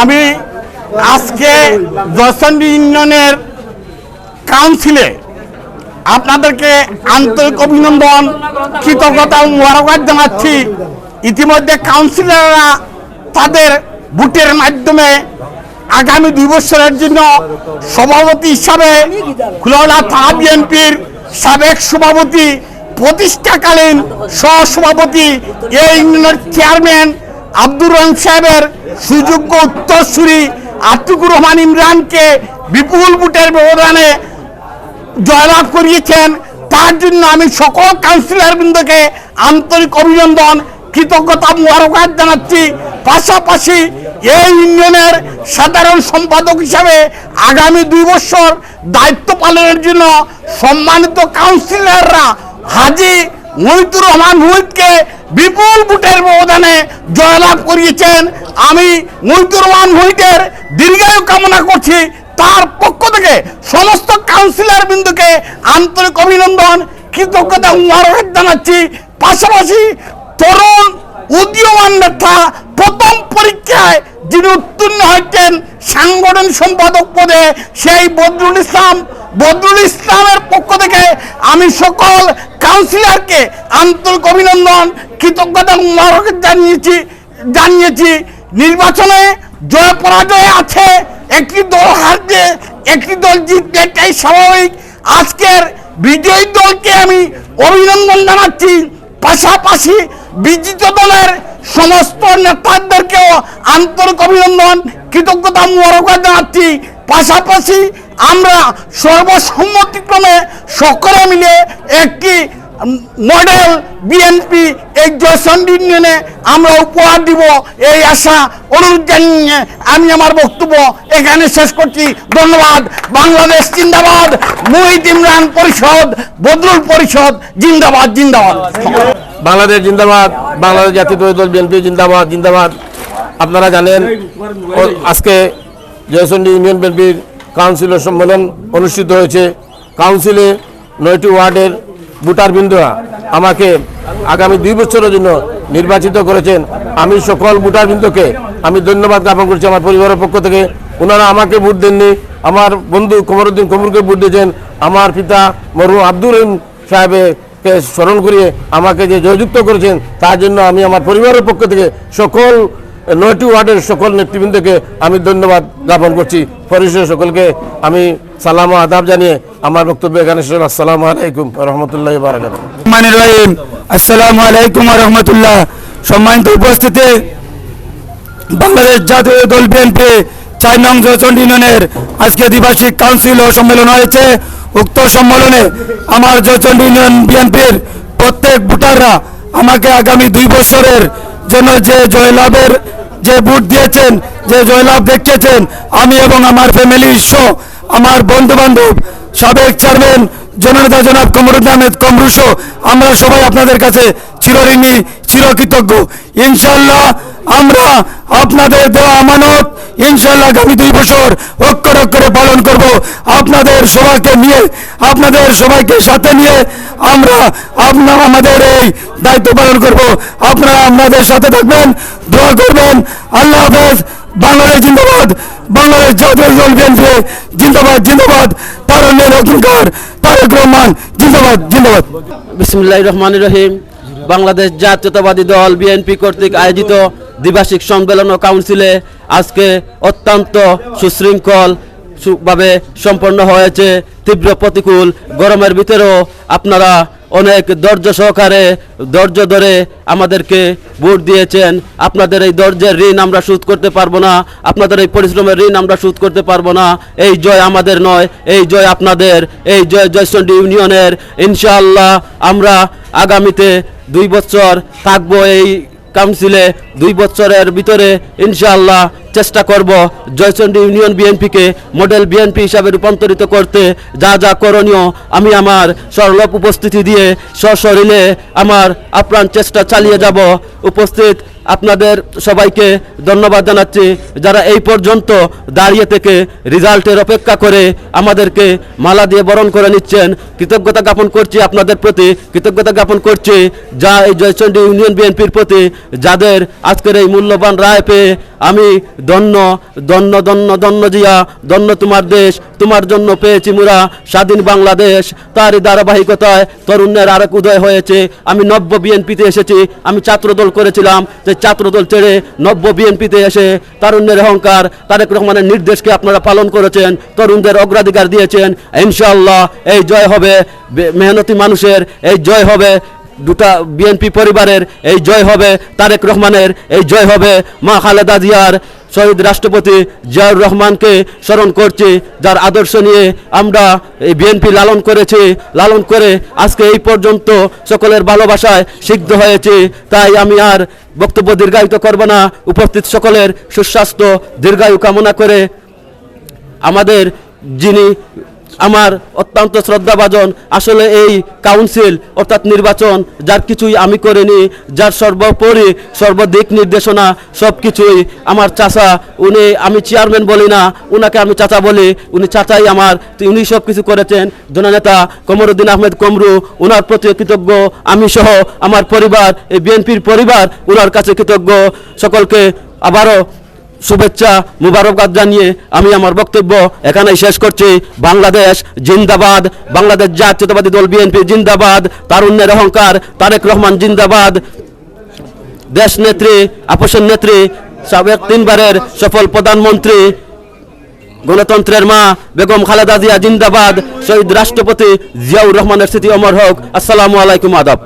আমি আজকে জয়চন্ডী ইউনিয়নের কাউন্সিলে আপনাদেরকে আন্তরিক অভিনন্দন, কৃতজ্ঞতা ও জানাচ্ছি। ইতিমধ্যে কাউন্সিলররা তাদের ভোটের মাধ্যমে আগামী দুই বছরের জন্য সভাপতি হিসাবে খুলনা থানা বিএনপির সাবেক সভাপতি, প্রতিষ্ঠাকালীন সহসভাপতি, এই ইউনিয়নের চেয়ারম্যান আব্দুর রহমান সাহেবের সুযোগ্য উত্তরসূরি আতিকুর রহমান ইমরানকে বিপুল ভোটের ব্যবধানে জয়লাভ করিয়েছেন। তার জন্য আমি সকল কাউন্সিলর বৃন্দকে আন্তরিক অভিনন্দন, কৃতজ্ঞতা মোবারকবাদ জানাচ্ছি। পাশাপাশি এই ইউনিয়নের সাধারণ সম্পাদক হিসাবে আগামী দুই বছর দায়িত্ব পালনের জন্য সম্মানিত কাউন্সিলররা হাজি মহিতুর রহমান মুহিতকে বিপুল ভোটের ব্যবধানে জয়লাভ করিয়েছেন। আমি মহিতুর রহমান মুহিতের দীর্ঘায়ু কামনা করছি। তার পক্ষ থেকে সমস্ত কাউন্সিলর বিন্দুকে আন্তরিক অভিনন্দন, কৃতজ্ঞতা মোবারক জানাচ্ছি। পাশাপাশি তরুণ উদীয়মান নেতা প্রথম পরীক্ষায় যিনি উত্তীর্ণ হয়েছেন সাংগঠনিক সম্পাদক পদে, সেই বদরুল ইসলাম। বদরুল ইসলামের পক্ষ থেকে আমি সকল কাউন্সিলরকে আন্তরিক অভিনন্দন, কৃতজ্ঞতা মোবারক জানিয়েছি জানিয়েছি। নির্বাচনে জয় পরাজয় আছে, একটি দল হারবে, একটি দল জিতবে, এটাই স্বাভাবিক। আজকের বিজয়ী দলকে আমি অভিনন্দন জানাচ্ছি। পাশাপাশি বিজিত দলের সমস্ত নেতাদেরকেও আন্তরিক অভিনন্দন, কৃতজ্ঞতা মরকা জানাচ্ছি। পাশাপাশি আমরা সর্বসম্মতিক্রমে সকলে মিলে একটি মডেল বিএনপি এই জয়সন্ডি ইউনিয়নে আমরা উপহার দিব। এই আশা, অনুরোধ জানিয়ে আমি আমার বক্তব্য এখানে শেষ করছি। ধন্যবাদ। বাংলাদেশ জিন্দাবাদ, মুহিত ইমরান পরিষদ, বদরুল পরিষদ, জিন্দাবাদ জিন্দাবাদ। বাংলাদেশ জিন্দাবাদ, বাংলাদেশ জাতীয় দল বিএনপি জিন্দাবাদ জিন্দাবাদ। আপনারা জানেন আজকে জয়চন্ডী ইউনিয়ন বিএনপির কাউন্সিলর সম্মেলন অনুষ্ঠিত হয়েছে। কাউন্সিলে নয়টি ওয়ার্ডের ভোটার বিন্দুরা আমাকে আগামী দুই বছরের জন্য নির্বাচিত করেছেন। আমি সকল ভোটার বিন্দুকে আমি ধন্যবাদ জ্ঞাপন করছি আমার পরিবারের পক্ষ থেকে। ওনারা আমাকে ভোট দেননি। আমার বন্ধু কমরুদ্দিন কমরুকে ভোট দিয়েছেন। আমার পিতা মরু আব্দুর রহিম সাহেবকে স্মরণ করিয়ে আমাকে যে জয়যুক্ত করেছেন, তার জন্য আমি আমার পরিবারের পক্ষ থেকে সকল নয়টি ওয়ার্ডের সকল নেতৃবৃন্দকে আমি ধন্যবাদ জ্ঞাপন করছি। পরিশেষে সকলকে আমি সালাম আদাব জানিয়ে আমার বক্তব্য এখানে শেষ। আলাইকুম রহমতুল্লাহ আসসালামু আলাইকুম রহমতুল্লাহ সম্মানিত উপস্থিতি। বাংলাদেশ জাতীয় দল বিএনপি চার নং জয়চন্ডী ইউনিয়নের আজকে দ্বিবার্ষিক কাউন্সিল ও সম্মেলন হয়েছে। উক্ত সম্মেলনে আমার জয়চন্ডী ইউনিয়ন বিএনপির প্রত্যেক ভোটাররা আমাকে আগামী দুই বছরের জন্য যে জয়লাভের যে ভোট দিয়েছেন, যে জয়লাভ দেখিয়েছেন, আমি এবং আমার ফ্যামিলি সহ আমার বন্ধু বান্ধব সাবেক চেয়ারম্যান জননেতা জনাব কমরুদ্দিন আহমেদ কমরুসো আমরা সবাই আপনাদের কাছে চিরঋণী, চিরকৃতজ্ঞ। ইনশাল্লাহ আমরা আপনাদের দেওয়া আমানত ইনশাল্লাহ আগামী দুই বছর অক্ষর অক্ষরে পালন করব। আপনাদের সবাইকে নিয়ে, আপনাদের সবাইকে সাথে নিয়ে আমরা আপনা আমাদের এই দায়িত্ব পালন করব। আপনারা আমাদের সাথে থাকবেন, দোয়া করবেন। আল্লাহ হাফেজ, বাংলাদেশ জিন্দাবাদ। বাংলাদেশ জাতীয় দল বিএনপি, জিন্দাবাদ জিন্দাবাদ। তারুণ্যের অধিকার তারেক রহমান, জিন্দাবাদ জিন্দাবাদ। বিসমুল্লাহ রহমান রহিম। বাংলাদেশ জাতীয়তাবাদী দল বিএনপি কর্তৃক আয়োজিত দ্বিবার্ষিক সম্মেলন ও কাউন্সিলে আজকে অত্যন্ত সুশৃঙ্খল ভাবে সম্পন্ন হয়েছে। তীব্র প্রতিকূল গরমের ভিতরেও আপনারা অনেক ধৈর্য সহকারে, ধৈর্য ধরে আমাদেরকে ভোট দিয়েছেন। আপনাদের এই ধৈর্যের ঋণ আমরা শোধ করতে পারব না। আপনাদের এই পরিশ্রমের ঋণ আমরা শোধ করতে পারব না। এই জয় আমাদের নয়, এই জয় আপনাদের, এই জয় জয়চন্ডী ইউনিয়নের। ইনশাআল্লাহ আমরা আগামীতে দুই বছর থাকব এই কাউন্সিলে। দুই বছরের ভিতরে ইনশাআল্লাহ চেষ্টা করব জয়চন্ডী ইউনিয়ন বিএনপিকে মডেল বিএনপি হিসাবে রূপান্তরিত করতে, যা যা করণীয় আমি আমার সরলভ উপস্থিতি দিয়ে সশরীরে আমার আপ্রাণ চেষ্টা চালিয়ে যাব। উপস্থিত আপনাদের সবাইকে ধন্যবাদ জানাচ্ছি, যারা এই পর্যন্ত দাঁড়িয়ে থেকে রেজাল্টের অপেক্ষা করে আমাদেরকে মালা দিয়ে বরণ করে নিচ্ছেন। কৃতজ্ঞতা জ্ঞাপন করছি আপনাদের প্রতি, কৃতজ্ঞতা জ্ঞাপন করছি যা এই জয়চন্ডী ইউনিয়ন বিএনপির প্রতি যাদের আজকের এই মূল্যবান রায় পেয়ে আমি ধন্য ধন্য ধন্য ধন্য জিয়া, ধন্য তোমার দেশ, তোমার জন্য পেয়েছি মুরা, স্বাধীন বাংলাদেশ, তারই ধারাবাহিকতায় তরুণের আরেক উদয় হয়েছে। আমি নব্য বিএনপিতে এসেছি, আমি ছাত্রদল করেছিলাম, যে ছাত্রদল ছেড়ে নব্য বিএনপিতে এসে তারুণ্যের অহংকার, তারেক রহমানের নির্দেশকে আপনারা পালন করেছেন, তরুণদের অগ্রাধিকার দিয়েছেন, ইনশাআল্লাহ, এই জয় হবে মেহনতি মানুষের, এই জয় হবে দুটা বিএনপি পরিবারের এই জয় হবে তারেক রহমানের, এই জয় হবে মা খালেদা জিয়ার। শহীদ রাষ্ট্রপতি জিয়াউর রহমানকে স্মরণ করছি, যার আদর্শ নিয়ে আমরা এই বিএনপি লালন করেছি, লালন করে আজকে এই পর্যন্ত সকলের ভালোবাসায় সিদ্ধ হয়েছি। তাই আমি আর বক্তব্য দীর্ঘায়িত করব না, উপস্থিত সকলের সুস্বাস্থ্য, দীর্ঘায়ু কামনা করে আমাদের যিনি আমার অত্যন্ত শ্রদ্ধাভাজন আসলে এই কাউন্সিল অর্থাৎ নির্বাচন, যার কিছুই আমি করিনি, যার সর্বোপরি সর্বদিক নির্দেশনা সব কিছুই আমার চাচা, উনি আমি চেয়ারম্যান বলি না, উনাকে আমি চাচা বলি। উনি চাচাই আমার উনি সব কিছু করেছেন জননেতা কমরুদ্দিন আহমেদ কমরু, উনার প্রতি কৃতজ্ঞ। আমি সহ আমার পরিবার, এই বিএনপির পরিবার, উনার কাছে কৃতজ্ঞ। সকলকে আবারও শুভেচ্ছা, মুবারকবাদ জানিয়ে আমি আমার বক্তব্য এখানেই শেষ করছি। বাংলাদেশ জিন্দাবাদ, বাংলাদেশ জাতীয়তাবাদী দল বিএনপি জিন্দাবাদ, তারুণ্যের অহংকার, তারেক রহমান জিন্দাবাদ। দেশ নেত্রী আপসের নেত্রী, সাবেক তিনবারের সফল প্রধানমন্ত্রী, গণতন্ত্রের মা, বেগম খালেদা জিয়া জিন্দাবাদ, শহীদ রাষ্ট্রপতি জিয়াউর রহমানের স্মৃতি অমর হোক। আসসালামু আলাইকুম, আদাব।